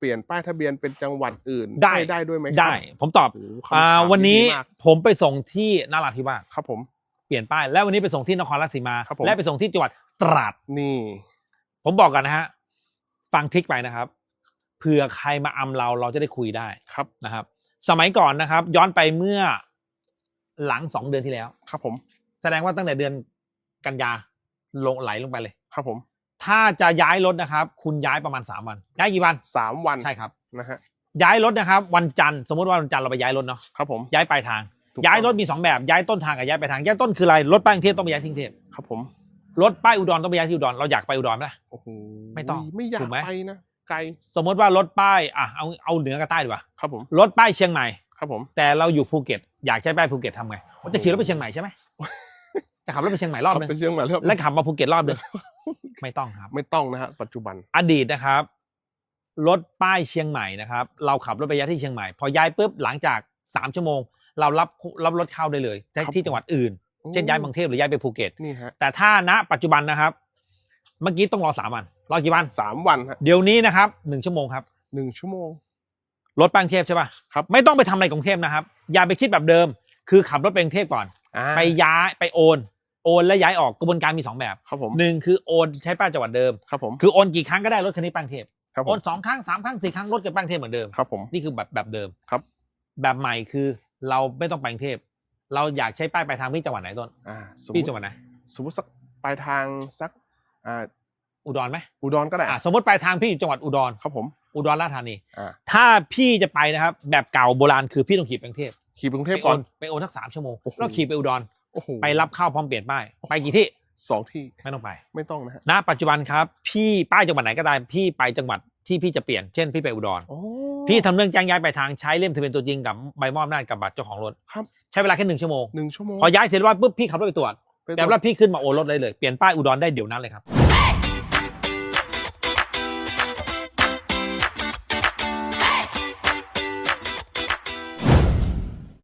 เปลี่ยนป้ายทะเบียนเป็นจังหวัดอื่นได้ให้ได้ด้วยไหมครับได้ ผมตอบโอ้โหคำถามอ่าวันนี้ดีมากผมไปส่งที่นราธิวาสครับผม เปลี่ยนป้าย แล้ววันนี้ไปส่งที่นครราชสีมา ครับผม และไปส่งที่จังหวัดตราด นี่ ผมบอกกันนะฮะ ฟังทริกไปนะครับ เผื่อใครมาอำเราเราจะได้คุยได้ครับ นะครับ สมัยก่อนนะครับ ย้อนไปเมื่อหลังสองเดือนที่แล้ว ครับผม แสดงว่าตั้งแต่เดือนกันยาลงไหลลงไปเลย ครับผม ถ้าจะย้ายรถนะครับ คุณย้ายประมาณสามวัน ย้ายกี่วัน สามวันใช่ครับ นะฮะ ย้ายรถนะครับ วันจันทร์สมมติว่าวันจันทร์เราไปย้ายรถเนาะครับผม ย้ายปลายทาง ถูกต้อง ย้ายรถมีสองแบบย้ายต้นทางกับย้ายปลายทางย้ายต้นคืออะไรรถป้ายกรุงเทพต้องไปย้ายที่กรุงเทพครับผมรถป้ายอุดรต้องไปย้ายที่อุดรเราอยากไปอุดรไหมล่ะ โอ้โหไม่ต้องไม่อยาถูกกไหม ไปนะไกลสมมติว่ารถป้ายอะเอาเอาเหนือกับใต้ดีกว่าครับผมรถป้ายเชียงใหม่ ครับผม แต่เราอยู่ภูเก็ตอยากใช้ป้ายภูเก็ตทำไงว่าจะขี่รถไปเชียงใหม่ใช่ไหมจะขับรถไปเชียงใหม่รอบนึงไปเชียงใหม่แล้ว แล้วขับมาภูเก็ตรอบนึง ไม่ต้องครับ ไม่ต้องนะฮะปัจจุบันอดีตนะครับรถป้ายเชียงใหม่นะครับ เราขับรถไปย้ายที่เชียงใหม่ พอย้ายปุ๊บหลังจากสามชั่วโมง เรารับรับรถเข้าได้เลยครับที่จังหวัดอื่น เช่นย้ายกรุงเทพหรือย้ายไปภูเก็ตนี่ฮะแต่ถ้าณปัจจุบันนะครับ เมื่อกี้ต้องรอสามวันรอกี่วันสามวันฮะเดี๋ยวนี้นะครับหนึ่งชั่วโมงครับหนึ่งชั่วโมงรถไปกรุงเทพใช่ป่ะครับไม่ต้องไปทำอะไรกรุงเทพนะครับ อย่าไปคิดแบบเดิม คือขับรถไปกรุงเทพก่อนอ่าไปย้ายไปโอน โอนและย้ายออกกระบวนการมีสองแบบครับผมหนึ่งคือโอนใช้ป้ายจังหวัดเดิมครับผมคือโอนกี่ครั้งก็ได้รถคันนี้ไปกรุงเทพครับผโอมนสองครั้งสามครั้งสี่ครั้งรถกับไปกรุงเทพเหมือนเดิมครับผมนี่คือแบบแบบเดิมครับ แบบใหม่คือเราไม่ต้องไปกรุงเทพ เราอยากใช้ป้ายปลายทางที่จังหวัดไหนต้นอ่าสมมพี่ติจังหวัดไหนสมมติสักปลายทางสักอ่าอุดรไหมอุดรก็ได้อะสมมติปลายทางพี่อยู่จังหวัดอุดรครับผมอุดรราชธานีอ่าถ้าพี่จะไปนะครับ แบบเก่าโบราณคือพี่ต้องขี่ไปกรุงเทพขี่ไปกรุงเทไปพโอก่อนนไปโอนทักสามชั่วโมงโอ้โหแล้วขี่ไปอุดร โอ้โหไปรับข้าวพร้อมเปลี่ยนป้ายไปกี่ที่สองที่ไม่ต้องไปไม่ต้องนะฮะณปัจจุบันครับ พี่ป้ายจังหวัดไหนก็ได้พี่ไปจังหวัดที่พี่จะเปลี่ยนเช่นพี่ไปอุดร โอ้พี่ทำเรื่องแจ้งย้ายไปลายทางใช้เล่มทะเบียนตัวจริงกับใบมอบอำนาจกับบัตรเจ้าของรถ ครับใช้เวลาแค่หนึ่งชั่วโมง หนึ่งชั่วโมงพอย้ายเสร็จแล้วปุ๊บพี่ขับรถไปตรวจ ไปแต่ว่าพี่ขึ้นมาโอนรถได้เลย เปลี่ยนป้ายอุดรได้เดี๋ยวนั้นเลยครับ